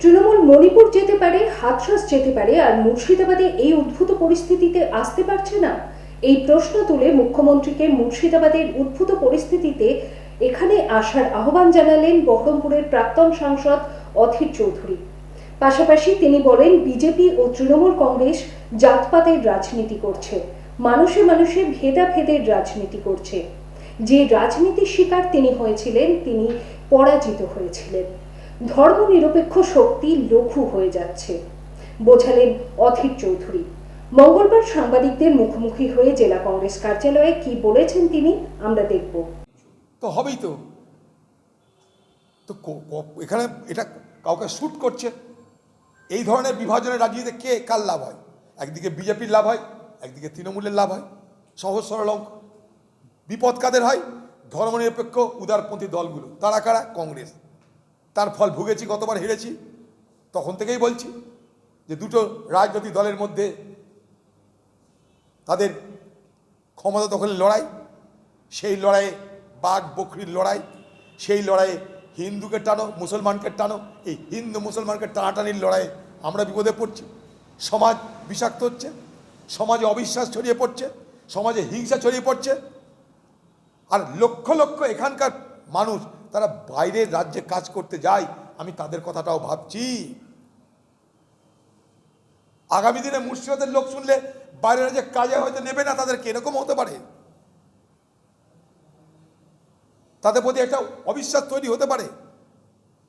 তৃণমূল মণিপুর যেতে পারে হাতরাস যেতে পারে, আর মুর্শিদাবাদে এই উদ্ভূত পরিস্থিতিতে আসতে পারছে না। এই প্রশ্ন তুলে মুখ্যমন্ত্রীকে মুর্শিদাবাদের উদ্ভূত পরিস্থিতিতে এখানে আসার আহ্বান জানালেন বহরমপুরের প্রাক্তন সাংসদ অধীর চৌধুরী। পাশাপাশি তিনি বলেন, বিজেপি ও তৃণমূল কংগ্রেস জাতপাতের রাজনীতি করছে, মানুষে মানুষে ভেদাভেদের রাজনীতি করছে। যে রাজনীতির শিকার তিনি হয়েছিলেন, তিনি পরাজিত হয়েছিলেন। ধর্মনিরপেক্ষ শক্তি লঘু হয়ে যাচ্ছে। বোঝালেন অধীর চৌধুরী। মঙ্গলবার সাংবাদিকদের মুখোমুখি হয়ে জেলা কংগ্রেস কার্যালয়ে কি বলেছেন তিনি, আমরা দেখব। তো হবেই তো। তো এখানে এটা কাউকে শ্যুট করছে? এই ধরনের বিভাজনের রাজনীতিতে কে, কার লাভ হয়? একদিকে বিজেপির লাভ হয়, একদিকে তৃণমূলের লাভ হয়। সহজ সরল অঙ্ক। বিপদ কাদের হয়? ধর্মনিরপেক্ষ উদারপন্থী দলগুলো। তারা কারা? কংগ্রেস। তার ফল ভুগেছি গতবার হেরেছি, তখন থেকেই বলছি যে দুটো রাজনৈতিক দলের মধ্যে তাদের ক্ষমতা দখলের লড়াই, সেই লড়াইয়ে বাঘ বকরির লড়াই, সেই লড়াইয়ে হিন্দুকে টানো, মুসলমানকে টানো, এই হিন্দু মুসলমানকে টানাটানির লড়াইয়ে আমরা বিপদে পড়ছি। সমাজ বিষাক্ত হচ্ছে, সমাজে অবিশ্বাস ছড়িয়ে পড়ছে, সমাজে হিংসা ছড়িয়ে পড়ছে, আর লক্ষ লক্ষ এখানকার মানুষ তারা বাইরের রাজ্যে কাজ করতে যায়, আমি তাদের কথাটাও ভাবছি। আগামী দিনে মুর্শিদাবাদের লোক শুনলে বাইরের রাজ্যে কাজে হয়তো নেবে না তাদেরকে এরকম হতে পারে। তাদের প্রতি একটা অবিশ্বাস তৈরি হতে পারে।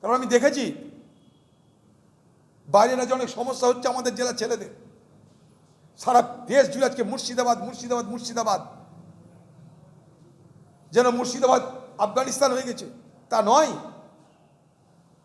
কারণ আমি দেখেছি, বাইরের রাজ্যে অনেক সমস্যা হচ্ছে আমাদের জেলার ছেলেদের। সারা দেশ জুড়ে আজকে মুর্শিদাবাদ মুর্শিদাবাদ মুর্শিদাবাদ। যেন মুর্শিদাবাদ, আফগানিস্তান হয়ে গেছে। তা নয়।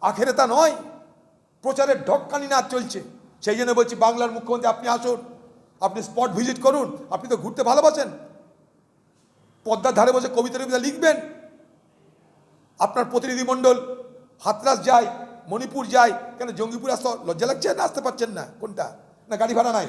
আখেরে তা নয়। প্রচারের ঢক্কানি নাচ চলছে। সেই জন্য বলছি, বাংলার মুখ্যমন্ত্রী, আপনি আসুন। আপনি স্পট ভিজিট করুন। আপনি তো ঘুরতে ভালোবাসেন। পদ্মার ধারে বসে কবিতা টবিতা লিখবেন। আপনার প্রতিনিধিমণ্ডল হাতরাস যায়, মণিপুর যায়। কেন জঙ্গিপুর আসতে লজ্জা লাগছে না? আসতে পারছেন না? কোনটা? না, গাড়ি ভাড়া নাই?